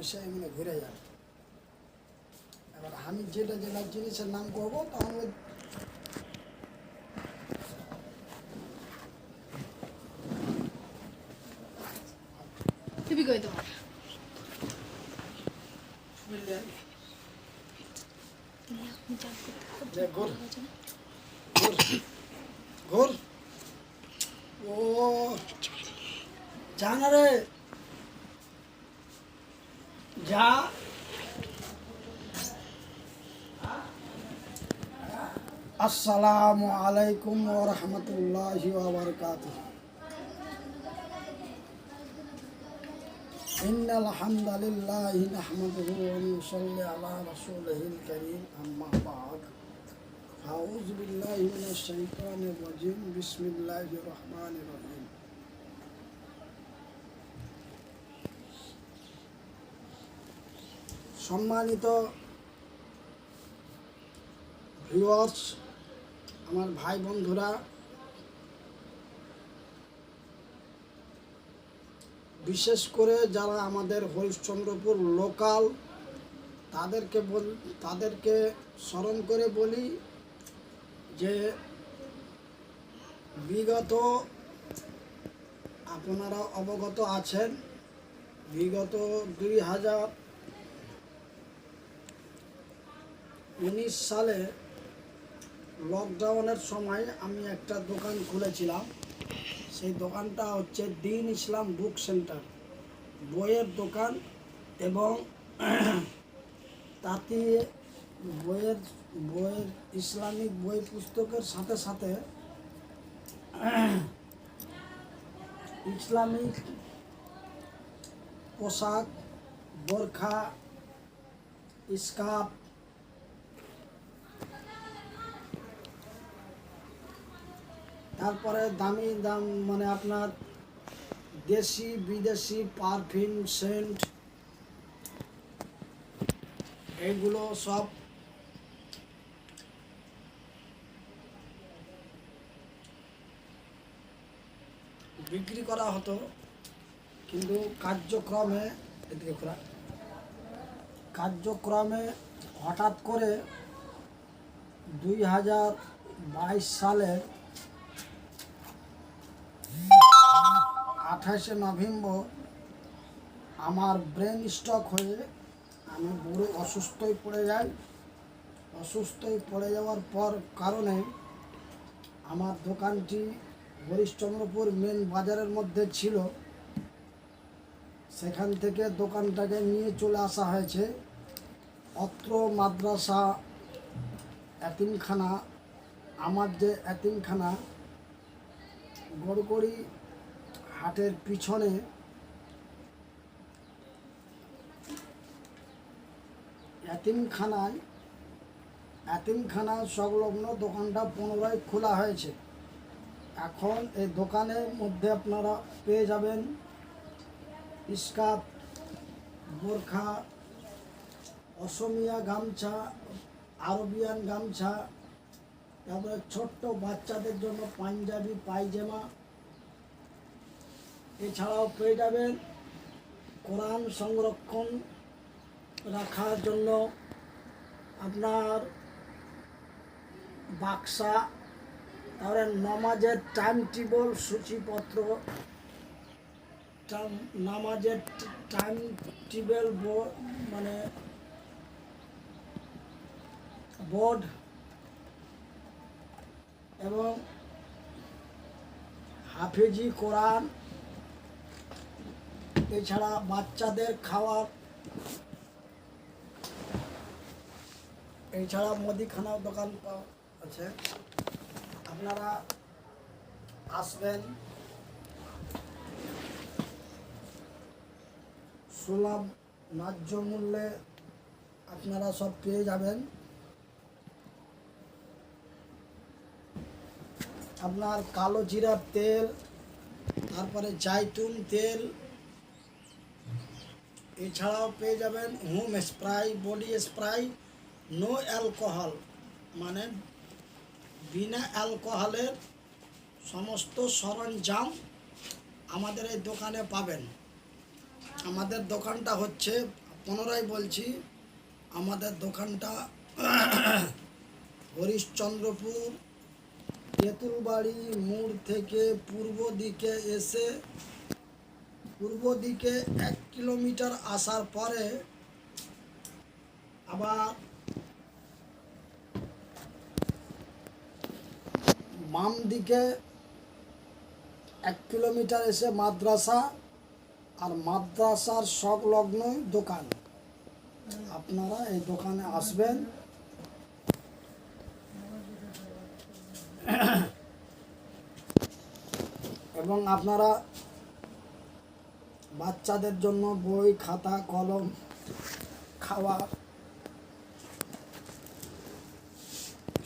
বসে এমনি ঘুরে যাবে। এবার আমি যেটা যেটা জিনিসের নাম করব তখন ওই তুমি কই তোমার? ঘোর ও যা রে। যা আসসালামু আলাইকুম ওয়া রাহমাতুল্লাহি ওয়া বারাকাতুহু إن الحمد لله نحمده ونصلي على رسوله الكريم أما بعد أعوذ بالله من الشيطان الرجيم بسم الله الرحمن الرحيم সম্মানিত ভিউয়ার্স আমার ভাই বন্ধুরা, বিশেষ করে যারা আমাদের হরিশ্চন্দ্রপুর লোকাল তাদেরকে বল, তাদেরকে স্মরণ করে বলি যে বিগত আপনারা অবগত আছেন, বিগত দুই হাজার উনিশ সালে লকডাউনের সময় আমি একটা দোকান খুলেছিলাম। সেই দোকানটা হচ্ছে দিন ইসলাম বুক সেন্টার বইয়ের দোকান এবং তাতে বইয়ের বইয়ের ইসলামিক বই পুস্তকের সাথে সাথে ইসলামিক পোশাক, বোরখা, স্কার্ফ তারপরে দামি দাম মানে আপনার দেশি, বিদেশি, পারফিউম, সেন্ট এইগুলো সব বিক্রি করা হতো। কিন্তু কার্যক্রমে, এদিকে খোলা, কার্যক্রমে হঠাৎ করে দুই হাজার বাইশ সালের আঠাশে নভেম্বর আমার ব্রেন স্ট্রোক হয়ে আমি বুড়ো অসুস্থই পড়ে যাই। অসুস্থই পড়ে যাওয়ার পর কারণে আমার দোকানটি হরিশ্চন্দ্রপুর মেন বাজারের মধ্যে ছিল। সেখান থেকে দোকানটাকে নিয়ে চলে আসা হয়েছে। অত্র মাদ্রাসা, এতিমখানা, আমার যে এতিমখানা গড়গড়ি হাটের পিছনে এতিমখানায়, এতিমখানা সংলগ্ন দোকানটা পুনরায় খোলা হয়েছে। এখন এই দোকানের মধ্যে আপনারা পেয়ে যাবেন ইস্কাত, বোরখা, অসমিয়া গামছা, আরবিয়ান গামছা, তারপরে ছোট্ট বাচ্চাদের জন্য পাঞ্জাবি, পায়জামা এছাড়াও পেয়ে যাবেন কোরআন সংরক্ষণ রাখার জন্য আপনার বাক্সা, তারপরে নমাজের টাইম টেবল সূচিপত্র নামাজের টাইম টেবিল মানে বোর্ড এবং হাফেজি কোরআন এছাড়া বাচ্চাদের খাওয়ার, এছাড়া মুদিখানার দোকান আছে। আপনারা আসবেন। সুলভ, ন্যায্য মূল্যে আপনারা সব পেয়ে যাবেন। আপনার কালো জিরার তেল, তারপরে জাইতুন তেল এছাড়াও পেয়ে যাবেন home spray body spray no alcohol মানে বিনা অ্যালকোহলের সমস্ত সরঞ্জাম আমাদের এই দোকানে পাবেন। আমাদের দোকানটা হচ্ছে, পুনরায় বলছি, আমাদের দোকানটা হরিশ্চন্দ্রপুর, তেঁতুলবাড়ি মোড় থেকে পূর্ব দিকে এসে, পূর্ব দিকে এক কিলোমিটার আসার পরে আবার বাম দিকে এক কিলোমিটার এসে মাদ্রাসা আর মাদ্রাসার সংলগ্নই দোকান। আপনারা এই দোকানে আসবেন। এবং আপনারা বাচ্চাদের জন্য বই, খাতা, কলম খাওয়া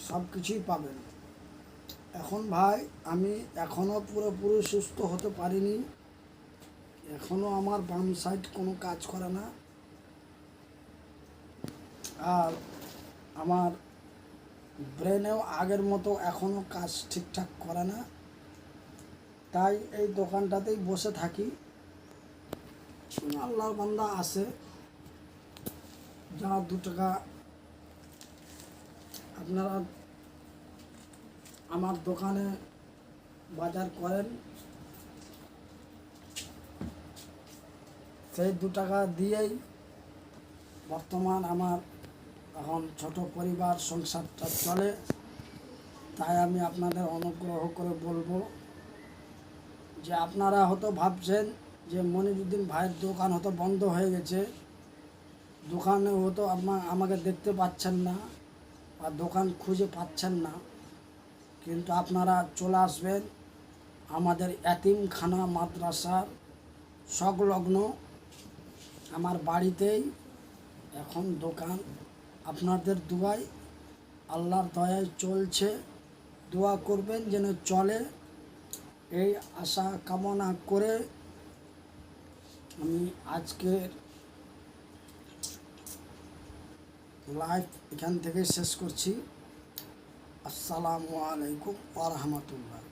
সব কিছুই পাবেন। এখন ভাই, আমি এখনও পুরোপুরি সুস্থ হতে পারিনি। এখনও আমার বাম সাইড কোনো কাজ করে না। আর আমার ব্রেনেও আগের মতো এখনও কাজ ঠিকঠাক করে না। তাই এই দোকানটাতেই বসে থাকি। আল্লাহর বান্দা আছে। যারা দু টাকা আপনারা আমার দোকানে বাজার করেন। সেই দু টাকা দিয়েই বর্তমান আমার এখন ছোট পরিবার সংসারটা চলে। তাই আমি আপনাদের অনুগ্রহ করে বলব যে আপনারা হয়তো ভাবছেন যে মনিরুদ্দিন ভাইয়ের দোকান হয়তো বন্ধ হয়ে গেছে। দোকানে হয়তো আপনার আমাকে দেখতে পাচ্ছেন না বা দোকান খুঁজে পাচ্ছেন না। কিন্তু আপনারা চলে আসবেন আমাদের এতিমখানা মাদ্রাসার সংলগ্ন আমার বাড়িতেই। এখন দোকান আপনাদের দুয়াই আল্লাহর দয়ায় চলছে। দোয়া করবেন যেন চলে। এই আশা কামনা করে আমি আজকের লাইভ এখান থেকে শেষ করছি। আসসালামু আলাইকুম ওয়া রাহমাতুল্লাহ।